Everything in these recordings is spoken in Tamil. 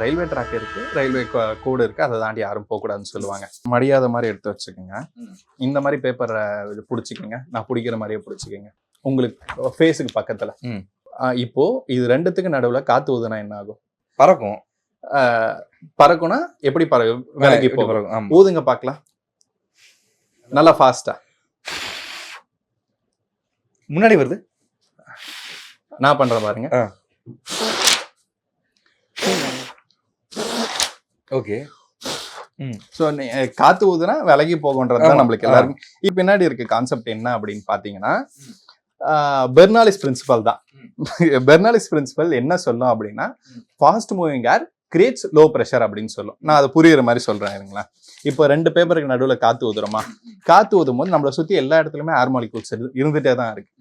ரயில்வே ட்ராக் இருக்கு ரயில்வே கோடு இருக்கு அதை தாண்டி யாரும் போகக்கூடாதுன்னு சொல்லுவாங்க. மடியாத மாதிரி எடுத்து வச்சுக்கோங்க. இந்த மாதிரி பேப்பரை பிடிச்சிக்கோங்க. நான் பிடிக்கிற மாதிரியே பிடிச்சிக்கோங்க. உங்களுக்கு ஃபேஸுக்கு பக்கத்துல. ம். ஆ, இப்போ இது ரெண்டுத்துக்கு நடுவுல காத்து ஊதுனா என்ன ஆகும்? பறக்கும். பறக்கும்னா எப்படி பறக்கும்? விலகி போகும். ஊதுங்க பார்க்கலாம். நல்லா ஃபாஸ்டா முன்னாடி வருது? நான் பண்றேன் பாருங்க. ஓகே. ஸோ காத்து ஊதுனா விலகி போகுன்றது தான். நம்மளுக்கு எல்லாருக்கும். பின்னாடி இருக்க கான்செப்ட் என்ன அப்படின்னு பார்த்தீங்கன்னா பெர்னாலிஸ் பிரின்சிபல் தான். பெர்னாலிஸ் பிரின்சிபல் என்ன சொல்லும் அப்படின்னா fast moving air creates low pressure அப்படின்னு சொல்லும். நான் அதை புரியுற மாதிரி சொல்றேன் இருங்களேன். இப்போ ரெண்டு பேப்பருக்கு நடுவில் காத்து ஊதுறோமா? காத்து ஊதும் போது நம்மளை சுற்றி எல்லா இடத்துலையுமே ஏர் மாலிகூல்ஸ் இருந்துட்டே தான் இருக்கு.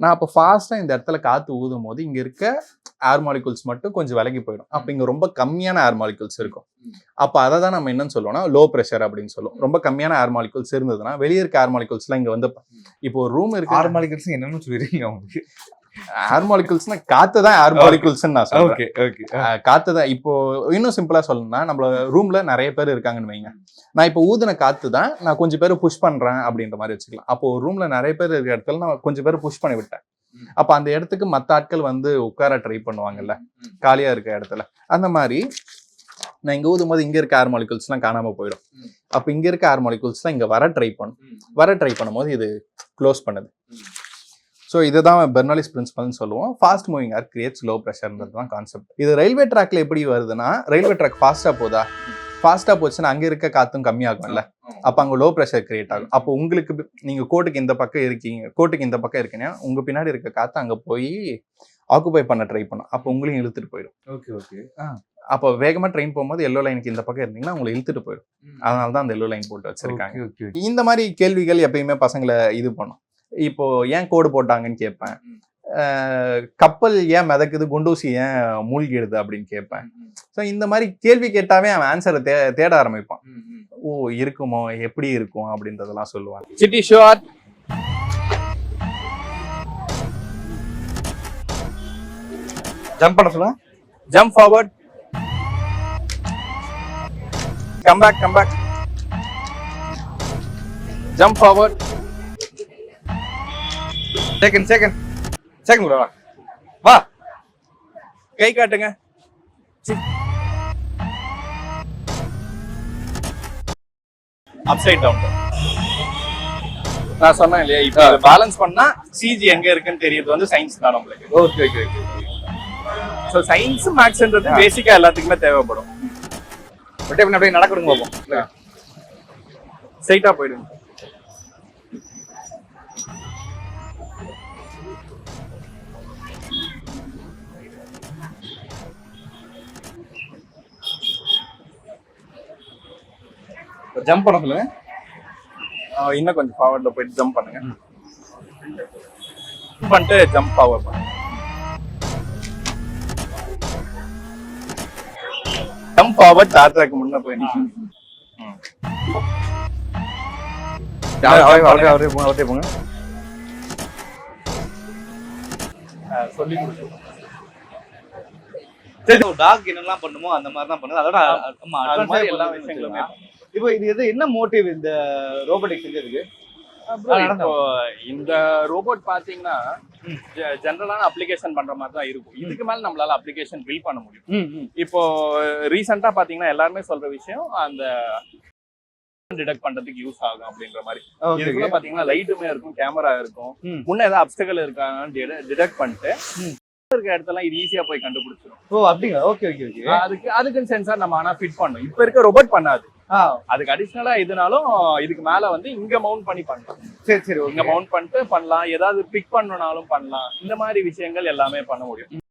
நான் அப்போ ஃபாஸ்ட்டாக இந்த இடத்துல காத்து ஊதும் போது இங்கே இருக்க ஏர் மாலிகூல்ஸ் மட்டும் கொஞ்சம் விலகி போயிடும். அப்போ இங்கே ரொம்ப கம்மியான ஏர் மாலிகூல்ஸ் இருக்கும். அப்போ அதை தான் நம்ம என்னன்னு சொல்லுவோம்னா லோ ப்ரெஷர் அப்படின்னு சொல்லுவோம். ரொம்ப கம்மியான ஏர் மாலிகூல்ஸ் இருந்ததுன்னா வெளியே இருக்க ஏர் மாலிகூல்ஸ்லாம் இங்கே வந்து இப்போ ஒரு ரூம் இருக்கு. ஆறு மாலிகல்ஸ் என்னன்னு சொல்லிடுறீங்க அவங்களுக்கு? ஏர் மாலிகூல்ஸ்னா காத்து தான் ஏர் மாலிகூல்ஸ்னு நான் சொல்றேன். ஓகே ஓகே காத்து தான் இப்போ இன்னும் சிம்பிளா சொல்லணும்னா நம்மள ரூம்ல நிறைய பேர் இருக்காங்கன்னு வைங்க. நான் இப்போ ஊதுன காத்து தான் நான் கொஞ்சம் பேர் புஷ் பண்றேன் அப்படின்ற மாதிரி வச்சுக்கலாம். அப்போ ரூம்ல நிறைய பேர் இருக்க இடத்துல நான் கொஞ்சம் பேர் புஷ் பண்ணி விட்டேன். அப்ப அந்த இடத்துக்கு மத்த ஆட்கள் வந்து உட்கார ட்ரை பண்ணுவாங்கல்ல காலியா இருக்க இடத்துல. அந்த மாதிரி நான் இங்க ஊதும் போது இங்க இருக்க ஏர் மாலிகூல்ஸ்லாம் காணாம போயிடும். அப்ப இங்க இருக்க ஏர் மாலிகூல்ஸ்லாம் இங்க வர ட்ரை பண்ணும். வர ட்ரை பண்ணும்போது இது க்ளோஸ் பண்ணுது. ஸோ இதுதான் பெர்னாலிஸ் பிரின்சிபல்னு சொல்லுவோம். Fast moving air creates low ப்ரெஷர்ன்றது தான் கான்செப்ட் இது ரயில்வே ட்ராக்ல எப்படி வருதுன்னா ரயில்வே ட்ராக் ஃபாஸ்ட்டாக போதா? ஃபாஸ்ட்டாக போச்சுன்னா அங்கே இருக்க காத்தும் கம்மியாகும்ல. அப்போ அங்கே லோ ப்ரெஷர் கிரியேட் ஆகும். அப்போ உங்களுக்கு பி- நீங்க கோட்டுக்கு இந்த பக்கம் இருக்கீங்க கோட்டுக்கு இந்த பக்கம் இருக்கீங்கன்னா உங்க பின்னாடி இருக்க காத்து அங்கே போய் ஆக்குபை பண்ண ட்ரை பண்ணும். அப்போ உங்களையும் இழுத்துட்டு போயிடும். ஓகே ஓகே அப்போ வேகமா ட்ரெயின் போகும்போது எல்லோ லைனுக்கு இந்த பக்கம் இருந்தீங்கன்னா உங்களை இழுத்துட்டு போயிடும். அதனால தான் அந்த எல்லோ லைன் போட்டு வச்சிருக்காங்க. ஓகே ஓகே இந்த மாதிரி கேள்விகள் எப்பயுமே பசங்களை இது பண்ணும். இப்போ ஏன் கோடு போட்டாங்கன்னு கேட்பேன். கப்பல் ஏன் மிதக்குது? குண்டூசி ஏன் மூழ்கிடுது அப்படின்னு கேட்பேன். ஸோ இந்த மாதிரி கேள்வி கேட்டாவே அவன் ஆன்சரை தே தேட ஆரம்பிப்பான். ஓ இருக்குமோ? எப்படி இருக்கும்? அப்படின்றதெல்லாம் சொல்லுவான் சிட்டி ஷார்ட் ஜம்ப் பண்ண சொல்லுங்க jump forward come back come back jump forward second second second வா வா கை காட்டுங்க அப்சைட் டவுன் நான் சொன்னேன் இல்லையா இப்போ பேலன்ஸ் பண்ணா சிஜி எங்க இருக்குன்னு தெரியுது வந்து சயின்ஸ் தான் நம்மளுக்கு. Okay okay okay so science மேக்ஸ்ன்றது பேசிக்கா எல்லாத்துக்குமே தேவைப்படும். அப்படியே அப்படியே நடக்கணுங்க பாப்போம். ஸ்ட்ரைட்டா போயிடுங்க. ஜம்ப் பண்ண சொல்லுங்க. இன்னும் கொஞ்சம் ஃபார்வர்ட்ல போயிட்டு ஜம்ப் பண்ணுங்க. Jump பண்ணிட்டு ஜம்ப் ஃபார்வர்ட் பண்ணுங்க. ஜம்ப் ஃபார்வர்ட் டாட்டாக்கு முன்ன போய் அப்படியே போங்க போங்க. சொல்லி டாக் என்னெல்லாம் பண்ணுமோ அந்த மாதிரி தான் பண்ணுது. அதோட ஆமா எல்லா விஷயங்களுமே. இப்போ இது எது என்ன மோட்டிவ் இந்த ரோபோட்டிக் செஞ்சதுக்கு இந்த ரோபோட் பாத்தீங்கன்னா ஜென்ரலான அப்ளிகேஷன் பண்ற மாதிரி தான் இருக்கும். இதுக்கு மேல நம்மளால அப்ளிகேஷன் பில் பண்ண முடியும். இப்போ ரீசெண்டா பாத்தீங்கன்னா எல்லாருமே சொல்ற விஷயம் அந்த டிடெக்ட் பண்றதுக்கு யூஸ் ஆகும் அப்படின்ற மாதிரி. இதுக்குள்ள பாத்தீங்கன்னா லைட்டுமே இருக்கும் கேமரா இருக்கும். முன்ன ஏதாவது அப்டகல் இருக்காங்கன்னு டிடெக்ட் பண்ணிட்டு. இருக்க இடத்தெல்லாம் இது ஈஸியா போய் கண்டுபிடிச்சிடும் ஓ அப்படிங்களா? ஓகே ஓகே ஓகே அதுக்கு அதுக்கு சென்சார் நம்ம ஆனா ஃபிட் பண்ணும் இப்ப இருக்க ரோபோட் பண்ணாது. அதுக்கு அடிஷனலா எதுனாலும் இதுக்கு மேல வந்து இங்க மவுண்ட் பண்ணி பண்ணலாம். சரி சரி இங்க மவுண்ட் பண்ணிட்டு பண்ணலாம். ஏதாவது பிக் பண்ணனாலும் பண்ணலாம். இந்த மாதிரி விஷயங்கள் எல்லாமே பண்ண முடியும்.